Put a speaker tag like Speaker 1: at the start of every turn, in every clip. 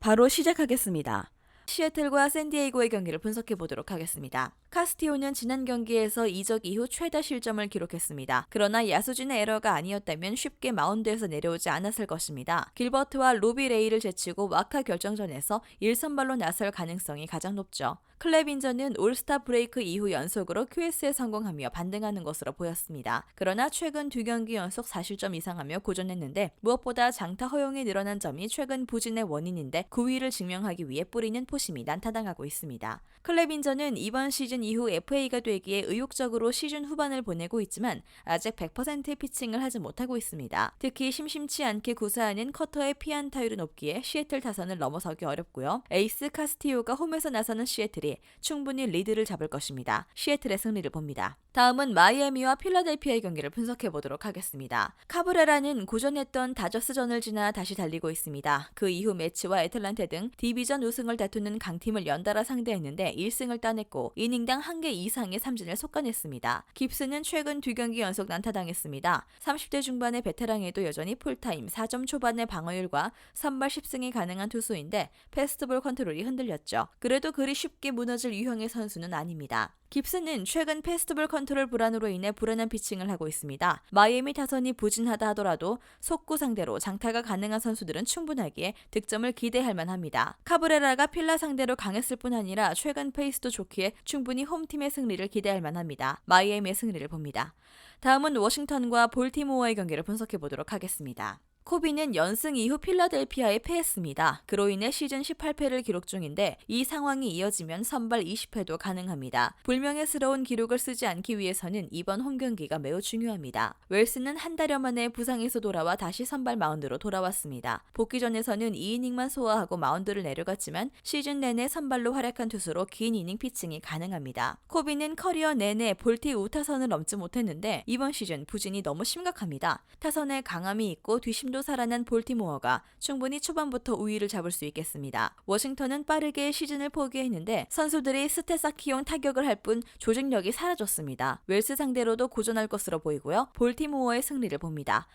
Speaker 1: 바로 시작하겠습니다. 시애틀과 샌디에이고의 경기를 분석해 보도록 하겠습니다. 카스티오는 지난 경기에서 이적 이후 최다 실점을 기록했습니다. 그러나 야수진의 에러가 아니었다면 쉽게 마운드에서 내려오지 않았을 것입니다. 길버트와 로비 레이를 제치고 와카 결정전에서 1선발로 나설 가능성이 가장 높죠. 클레빈저는 올스타 브레이크 이후 연속으로 QS에 성공하며 반등하는 것으로 보였습니다. 그러나 최근 두 경기 연속 4실점 이상하며 고전했는데 무엇보다 장타 허용이 늘어난 점이 최근 부진의 원인인데 그 위를 증명하기 위해 뿌리는 포 심이 난타당하고 있습니다. 클레빈저는 이번 시즌 이후 FA가 되기에 의욕적으로 시즌 후반을 보내고 있지만 아직 100%의 피칭을 하지 못하고 있습니다. 특히 심심치 않게 구사하는 커터의 피안 타율은 높기에 시애틀 타선을 넘어서기 어렵고요. 에이스 카스티오가 홈에서 나서는 시애틀이 충분히 리드를 잡을 것입니다. 시애틀의 승리를 봅니다. 다음은 마이애미와 필라델피아의 경기를 분석해 보도록 하겠습니다. 카브레라는 고전했던 다저스전을 지나 다시 달리고 있습니다. 그 이후 매치와 애틀란타 등 디비전 우승을 다투는 강팀을 연달아 상대했는데 1승을 따냈고 이닝당 1개 이상의 삼진을 속가냈습니다. 깁스는 최근 두 경기 연속 난타당했습니다. 30대 중반의 베테랑에도 여전히 풀타임 4점 초반의 방어율과 선발 10승이 가능한 투수인데 패스트볼 컨트롤이 흔들렸죠. 그래도 그리 쉽게 무너질 유형의 선수는 아닙니다. 깁스는 최근 페스티벌 컨트롤 불안으로 인해 불안한 피칭을 하고 있습니다. 마이애미 타선이 부진하다 하더라도 속구 상대로 장타가 가능한 선수들은 충분하기에 득점을 기대할 만합니다. 카브레라가 필라 상대로 강했을 뿐 아니라 최근 페이스도 좋기에 충분히 홈팀의 승리를 기대할 만합니다. 마이애미의 승리를 봅니다. 다음은 워싱턴과 볼티모어의 경기를 분석해 보도록 하겠습니다. 코비는 연승 이후 필라델피아에 패했습니다. 그로 인해 시즌 18패를 기록 중인데 이 상황이 이어지면 선발 20패도 가능합니다. 불명예스러운 기록을 쓰지 않기 위해서는 이번 홈 경기가 매우 중요합니다. 웰스는 한 달여 만에 부상에서 돌아와 다시 선발 마운드로 돌아왔습니다. 복귀전에서는 2이닝만 소화하고 마운드를 내려갔지만 시즌 내내 선발로 활약한 투수로 긴 이닝 피칭이 가능합니다. 코비는 커리어 내내 볼티 우타선을 넘지 못했는데 이번 시즌 부진이 너무 심각합니다. 타선에 강함이 있고 뒤심도 살아난 볼티모어가 충분히 초반부터 우위를 잡을 수 있겠습니다. 워싱턴은 빠르게 시즌을 포기했는데 선수들이 스테사키용 타격을 할 뿐 조직력이 사라졌습니다. 웰스 상대로도 고전할 것으로 보이고요. 볼티모어의 승리를 봅니다.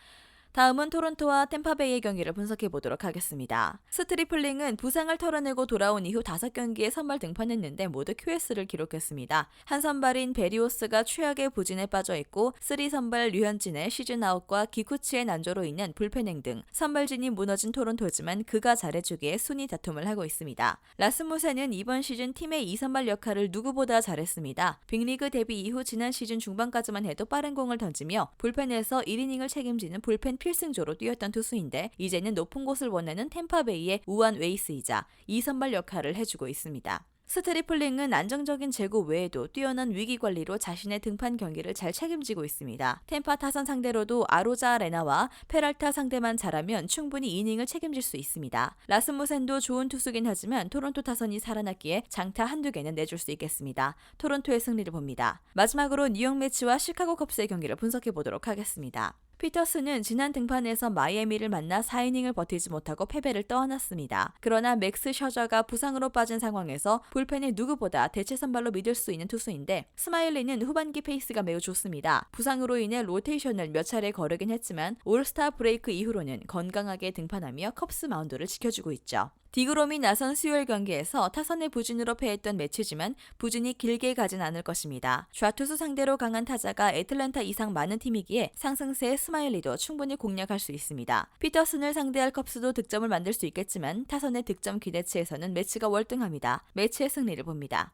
Speaker 1: 다음은 토론토와 템파베이의 경기를 분석해 보도록 하겠습니다. 스트리플링은 부상을 털어내고 돌아온 이후 5경기에 선발 등판했는데 모두 QS를 기록했습니다. 한 선발인 베리오스가 최악의 부진에 빠져 있고 3 선발 류현진의 시즌 아웃과 기쿠치의 난조로 인한 불펜행 등 선발진이 무너진 토론토지만 그가 잘해주기에 순위 다툼을 하고 있습니다. 라스무센은 이번 시즌 팀의 2선발 역할을 누구보다 잘했습니다. 빅리그 데뷔 이후 지난 시즌 중반까지만 해도 빠른 공을 던지며 불펜에서 1이닝을 책임지는 불펜 필승조로 뛰었던 투수인데 이제는 높은 곳을 원하는 템파베이의 우한 웨이스이자 2선발 역할을 해주고 있습니다. 스트리플링은 안정적인 제구 외에도 뛰어난 위기 관리로 자신의 등판 경기를 잘 책임지고 있습니다. 템파 타선 상대로도 아로자 레나와 페랄타 상대만 잘하면 충분히 이닝을 책임질 수 있습니다. 라스무센도 좋은 투수긴 하지만 토론토 타선이 살아났기에 장타 한두 개는 내줄 수 있겠습니다. 토론토의 승리를 봅니다. 마지막으로 뉴욕 매치와 시카고 컵스의 경기를 분석해 보도록 하겠습니다. 피터스는 지난 등판에서 마이애미를 만나 4이닝을 버티지 못하고 패배를 떠안았습니다. 그러나 맥스 셔저가 부상으로 빠진 상황에서 불펜이 누구보다 대체 선발로 믿을 수 있는 투수인데 스마일리는 후반기 페이스가 매우 좋습니다. 부상으로 인해 로테이션을 몇 차례 거르긴 했지만 올스타 브레이크 이후로는 건강하게 등판하며 컵스 마운드를 지켜주고 있죠. 디그롬이 나선 수요일 경기에서 타선의 부진으로 패했던 매치지만 부진이 길게 가진 않을 것입니다. 좌투수 상대로 강한 타자가 애틀랜타 이상 많은 팀이기에 상승세의 스마일리도 충분히 공략할 수 있습니다. 피터슨을 상대할 컵스도 득점을 만들 수 있겠지만 타선의 득점 기대치에서는 매치가 월등합니다. 매치의 승리를 봅니다.